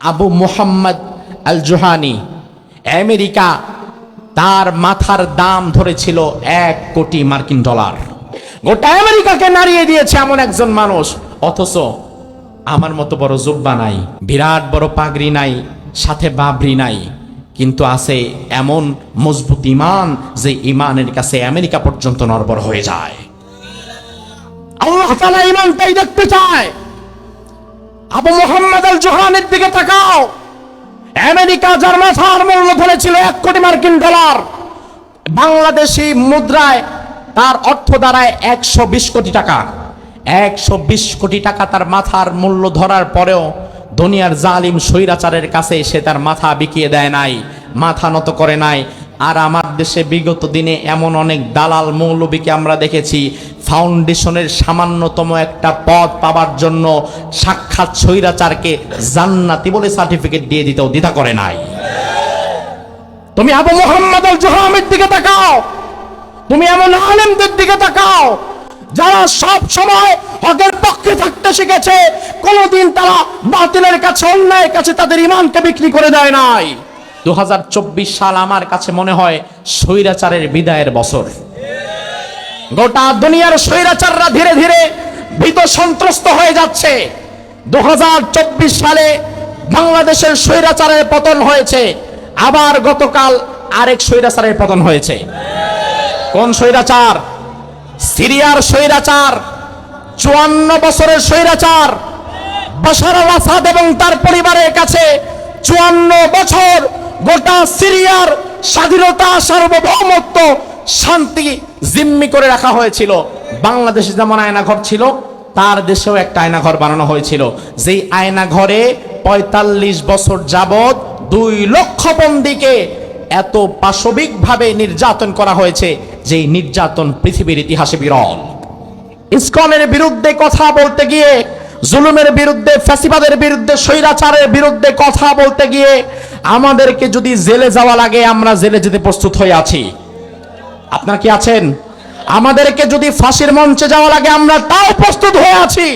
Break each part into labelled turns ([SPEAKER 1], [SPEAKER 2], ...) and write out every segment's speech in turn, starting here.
[SPEAKER 1] Abu Mohammad al Johani America তার মাথার দাম ধরেছিল এক কোটি মার্কিন ডলার। গোটা আমেরিকাকে নাড়িয়ে দিয়েছে এমন একজন মানুষ। অথচ আমার মতো বড় জুব্বা নাই, বিরাট বড় পাগড়ি নাই, সাথে বাবরি নাই। কিন্তু আছে এমন মজবুত ইমান যে ইমানের কাছে আমেরিকা পর্যন্ত নরবর হয়ে যায়। আল্লাহ তাআলা ইমানটাই দেখতে চায়। আবু মোহাম্মদ আল জোহানের দিকে তাকাও। আমেরিকা যার মাথার মূল্য ধরেছিল এক কোটি মার্কিন ডলার। বাংলাদেশি মুদ্রায় তার অর্থ দাঁড়ায় একশো বিশ কোটি টাকা। একশো বিশ কোটি টাকা তার মাথার মূল্য ধরার পরেও দুনিয়ার জালিম স্বৈরাচারের কাছে সে তার মাথা বিকিয়ে দেয় নাই, মাথা নত করে নাই আর আমার দেশে বিগত দিনে এমন অনেক দালাল মৌলবীকে আমরা দেখেছি। ফাউন্ডেশনের সামান্যতম একটা পদ পাবার জন্য সাক্ষাৎ স্বৈরাচারকে জান্নাতি বলে সার্টিফিকেট দিয়ে দিতেও দ্বিধা করে নাই। তুমি আবু মোহাম্মদ আল জোহামের দিকে তাকাও। তুমি এমন আলেমদের দিকে তাকাও, যারা সব সময় হকের পক্ষে থাকতে শিখেছে। কোনোদিন তারা বাতিলের কাছে, অন্যায়ের কাছে তাদের ইমানকে বিক্রি করে দেয় নাই। দু হাজার চব্বিশ সাল আমার কাছে মনে হয় স্বৈরাচারের বিদায়ের বছর। গোটা দুনিয়ার স্বৈরাচাররা ধীরে ধীরে ভীত সন্ত্রস্ত হয়ে যাচ্ছে। দুহাজার চব্বিশ সালে বাংলাদেশের স্বৈরাচারের পতন হয়েছে। আবার গতকাল আরেক স্বৈরাচারের পতন হয়েছে। কোন স্বৈরাচার? সিরিয়ার স্বৈরাচার, চুয়ান্ন বছরের স্বৈরাচার। আল আসাদ এবং তার পরিবারের কাছে চুয়ান্ন বছর গোটা সিরিয়ার স্বাধীনতা, সার্বভৌমত্ব শান্তি জিম্মি করে রাখা হয়েছিল। বাংলাদেশে যেমন আয়নাঘর ছিল, তার দেশেও একটা আয়নাঘর বানানো হয়েছিল। যেই আয়নাঘরে পঁয়তাল্লিশ বছর যাবত দুই লক্ষ বন্দীকে এত পাশবিকভাবে নির্যাতন করা হয়েছে, যেই নির্যাতন পৃথিবীর ইতিহাসে বিরল। ইসকনের বিরুদ্ধে কথা বলতে গিয়ে, জুলুমের বিরুদ্ধে, ফ্যাসিবাদের বিরুদ্ধে, স্বৈরাচারের বিরুদ্ধে কথা বলতে গিয়ে আমাদেরকে যদি জেলে যাওয়া লাগে আমরা জেলে যেতে প্রস্তুত হয়ে আছি আপনার কি আছেন আমাদেরকে যদি ফাঁসির মঞ্চে যাওয়া লাগে আমরা তাও প্রস্তুত হয়ে আছি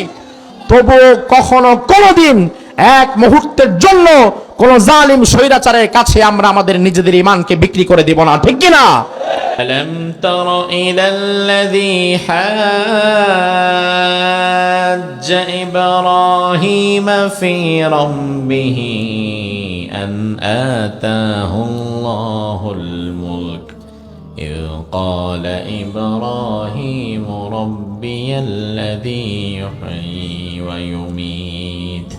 [SPEAKER 1] তবুও কখনো কোনোদিন এক মুহূর্তের জন্য কোন জালিম স্বৈরাচারের কাছে আমরা আমাদের নিজেদের ইমানকে বিক্রি করে দিব না ঠিক কিনা
[SPEAKER 2] ألم تر إلى الذي حاج إبراهيم في ربه أن آتاه الله الملك إذ قال إبراهيم ربي الذي يحيي ويميت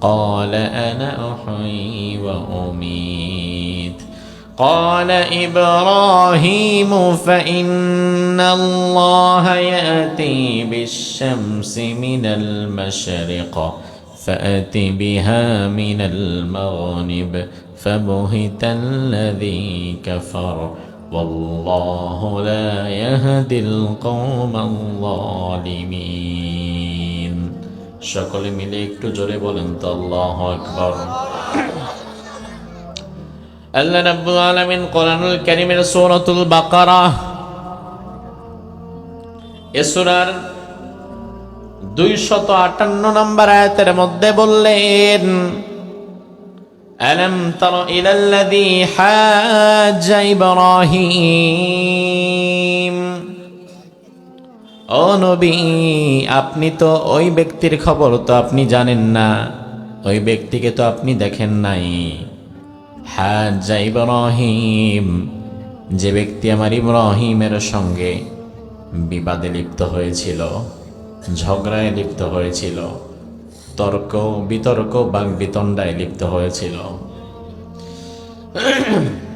[SPEAKER 2] قال أنا أحيي وأميت قال إبراهيم فإن الله يأتي بالشمس من المشرق فأت بها من المغرب فبهت الذي كفر والله لا يهدي القوم الظالمين সকলে মিলে একটু জোরে বলেন তো আল্লাহ আকবর আল্লাহ রাব্বুল আলামিন কোরআনুল কারীমের সূরাতুল বাকারা এ সূরার 258 নম্বর আয়াতের মধ্যে বললেন ألم تر إلى الذي حاج إبراهيم ও নবী আপনি তো ওই ব্যক্তির খবর তো আপনি জানেন না ওই ব্যক্তিকে তো আপনি দেখেন নাই হাজা ইব্রাহিম যে ব্যক্তি আমার ইব্রাহিমের সঙ্গে বিবাদে লিপ্ত হয়েছিল ঝগড়ায় লিপ্ত হয়েছিল। তর্ক, বিতর্ক বাক বিতণ্ডায় লিপ্ত হয়েছিল।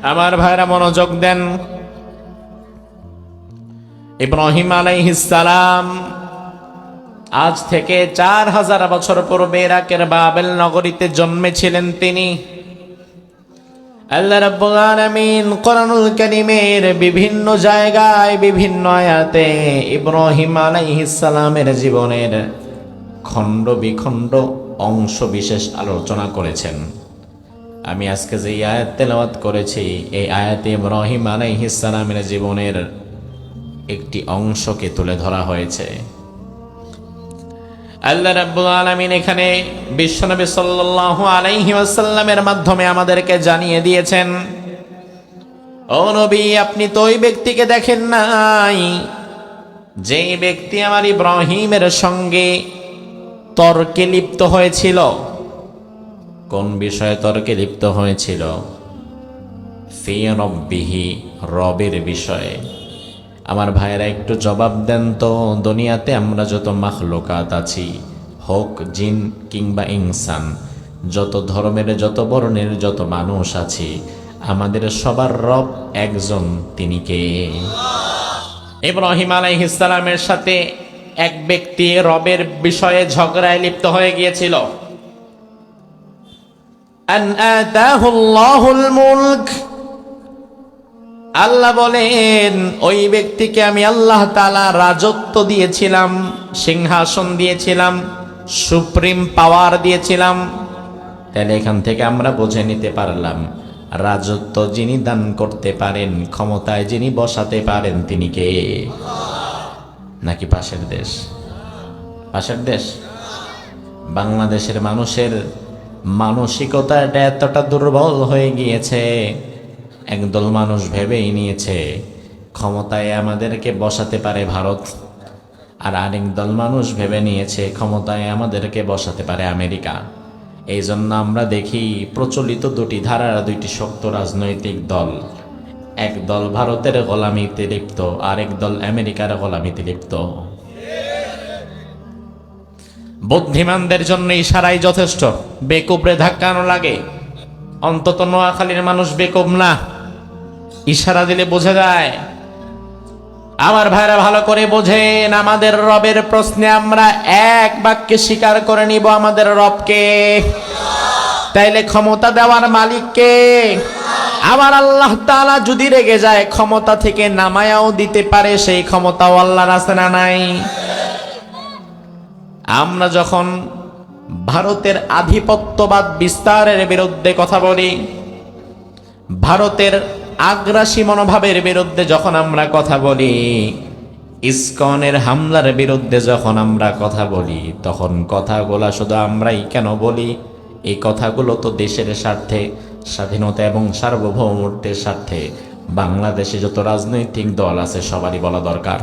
[SPEAKER 2] আমার ভাইরা মনোযোগ দেন। ইব্রাহিম আলাইহিসালাম আজ থেকে চার হাজার বছর পূর্বে ইরাকের বাবেল নগরীতে জন্মেছিলেন তিনি। আল্লাহ রাব্বুল আলামিন কোরআনুল কারীমের বিভিন্ন জায়গায়, বিভিন্ন আয়াতে ইব্রাহিম আলাইহিস সালামের জীবনের খণ্ড বিখণ্ড অংশ বিশেষ আলোচনা করেছেন। আমি আজকে যে আয়াত তেলাওয়াত করেছি, এই আয়াতে ইব্রাহিম আলাইহিস সালামের জীবনের একটি অংশকে তুলে ধরা হয়েছে। আল্লাহ রাব্বুল আলামিন এখানে বিশ্বনবী সাল্লাল্লাহু আলাইহি ওয়াসাল্লামের মাধ্যমে আমাদেরকে জানিয়ে দিয়েছেন, ও নবী, আপনি তো ওই ব্যক্তিকে দেখেন নাই। যে ব্যক্তি আমার ইব্রাহিমের সঙ্গে তর্কে লিপ্ত হয়েছিল। কোন বিষয়ে তর্কে লিপ্ত হয়েছিল? ফি রব্বিহি, রবের বিষয়ে। আমার ভাইয়েরা একটু জবাব দেন তো, দুনিয়াতে আমরা যত মাখলোকাত আছি, হোক জিন কিংবা ইনসান, যত ধর্মের, যত বর্ণের, যত মানুষ আছি, আমাদের সবার রব একজন, তিনি কে? ইব্রাহিম আলাইহিসসালামের সাথে এক ব্যক্তি রবের বিষয়ে ঝগড়ায় লিপ্ত হয়ে গিয়েছিল। আন আতাহুল্লাহুল মুলক আল্লাহ বলেন, ওই ব্যক্তিকে আমি আল্লাহ তালা রাজত্ব দিয়েছিলাম, সিংহাসন দিয়েছিলাম, সুপ্রিম পাওয়ার দিয়েছিলাম। তাহলে এখান থেকে আমরা বুঝে নিতে পারলাম, রাজত্ব যিনি দান করতে পারেন, ক্ষমতায় যিনি বসাতে পারেন, তিনি কে? নাকি পাশের দেশ? পাশের দেশ? বাংলাদেশের মানুষের মানসিকতাটা এতটা দুর্বল হয়ে গিয়েছে। একদল মানুষ ভেবেই নিয়েছে, ক্ষমতায় আমাদেরকে বসাতে পারে ভারত। আর আরেক দল মানুষ ভেবে নিয়েছে, ক্ষমতায় আমাদেরকে বসাতে পারে আমেরিকা। এই জন্য আমরা দেখি প্রচলিত দুটি ধারার দুইটি শক্ত রাজনৈতিক দল। এক দল ভারতের গোলামিতে লিপ্ত, আরেক দল আমেরিকার গোলামিতে লিপ্ত। বুদ্ধিমানদের জন্য ইশারাই যথেষ্ট, বেকুবরে ধাক্কানো লাগে। অন্তত নোয়াখালীর মানুষ বেকুব না। ইশারা দিলে বোঝা যায়। আমার ভাইরা ভালো করে বোঝেন, আমাদের রবের প্রশ্নে আমরা এক বাক্যে স্বীকার করে নিব আমাদের রবকে। তাইলে ক্ষমতা দেওয়ার মালিককে। আমার আল্লাহ তাআলা যদি রেগে যায়, ক্ষমতা থেকে নামায়াও দিতে পারে, সেই ক্ষমতাও আল্লাহর আছে না নাই? আমরা যখন ভারতের আধিপত্যবাদ বিস্তারের বিরুদ্ধে কথা বলি, ভারতের আগ্রাসী মনোভাবের বিরুদ্ধে যখন আমরা কথা বলি, ইস্কনের হামলার বিরুদ্ধে যখন আমরা কথা বলি, তখন কথাগুলো শুধু আমরাই কেন বলি? এই কথাগুলো তো দেশের স্বার্থে, স্বাধীনতা এবং সার্বভৌমত্বের স্বার্থে বাংলাদেশে যত রাজনৈতিক দল আছে, সবারই বলা দরকার।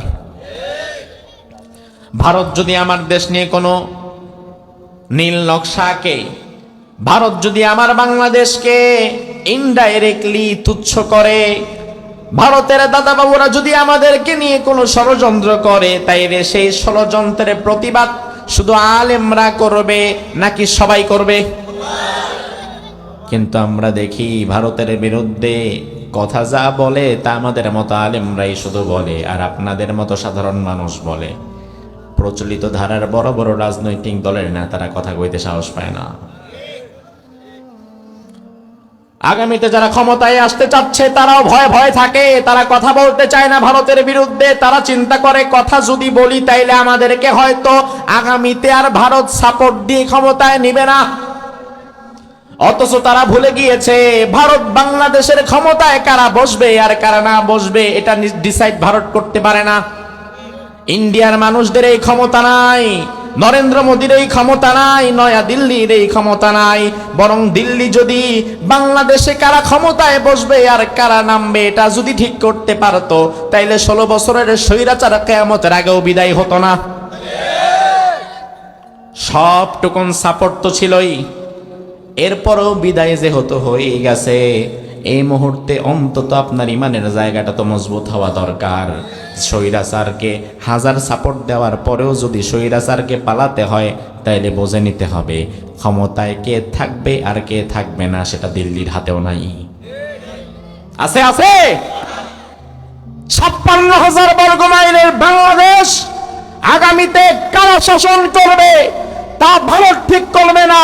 [SPEAKER 2] ভারত যদি আমার দেশ নিয়ে কোনো নীল নকশাকে ভারত যদি আমার বাংলাদেশকে ইনডাইরেক্টলি তুচ্ছ করে, ভারতের দাদা বাবুরা যদি আমাদেরকে নিয়ে কোনো ষড়যন্ত্র করে, তাইলে সেই ষড়যন্ত্রের প্রতিবাদ শুধু আলেমরা করবে নাকি সবাই করবে? কিন্তু আমরা দেখি ভারতের বিরুদ্ধে কথা যা বলে তা আমাদের মতো আলেমরাই শুধু বলে, আর আপনাদের মতো সাধারণ মানুষ বলে। প্রচলিত ধারার বড় বড় রাজনৈতিক দলের নেতারা কথা কইতে সাহস পায় না। আগামীতে যারা ক্ষমতায় আসতে চাচ্ছে, তারাও ভয় ভয় থাকে। তারা কথা বলতে চায় না ভারতের বিরুদ্ধে। তারা চিন্তা করে, কথা যদি বলি, তাইলে আমাদেরকে হয়তো আগামীতে আর ভারত সাপোর্ট দিয়ে ক্ষমতায় নিবে না। অথচ তারা ভুলে গিয়েছে, ভারত বাংলাদেশের ক্ষমতায় কারা বসবে আর কারা না বসবে, এটা ডিসাইড ভারত করতে পারে না। ইন্ডিয়ার মানুষদের এই ক্ষমতা নাই। নরেন্দ্র মোদীর এই ক্ষমতা নাই, নয়া দিল্লির এই ক্ষমতা নাই। বরং দিল্লি যদি বাংলাদেশে কারা ক্ষমতায় বসবে আর কারা নামবে, এটা যদি ঠিক করতে পারতো, তাইলে ষোলো বছরের স্বৈরাচার কেয়ামতের আগেও বিদায় হতো না। সবটুকুন সাপোর্ট তো ছিলই। এরপরও বিদায় যে হতো হয়ে গেছে। এই মুহূর্তে অন্তত আপনার ইমানের জায়গাটা তো মজবুত হওয়া দরকার। স্বৈরাচারকে হাজার সাপোর্ট দেওয়ার পরেও যদি স্বৈরাচারকে পালাতে হয়, তাইলে বুঝে নিতে হবে, ক্ষমতায় কে থাকবে আর কে থাকবে না সেটা দিল্লির হাতেও নাই। আছে আছে! ছাপ্পান্ন হাজার বর্গ মাইলের বাংলাদেশ আগামীতে কারা শাসন করবে, তা ভারত ঠিক করবে না।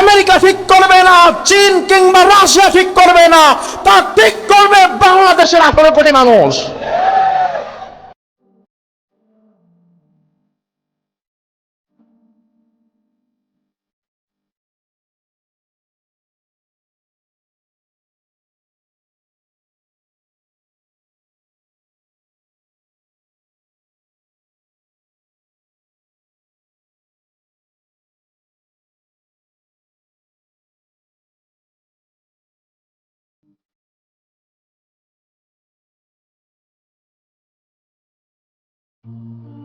[SPEAKER 2] আমেরিকা ঠিক করবে না, চীন কিংবা রাশিয়া ঠিক করবে না, তা ঠিক করবে বাংলাদেশের আঠারো কোটি মানুষ। Mm-hmm.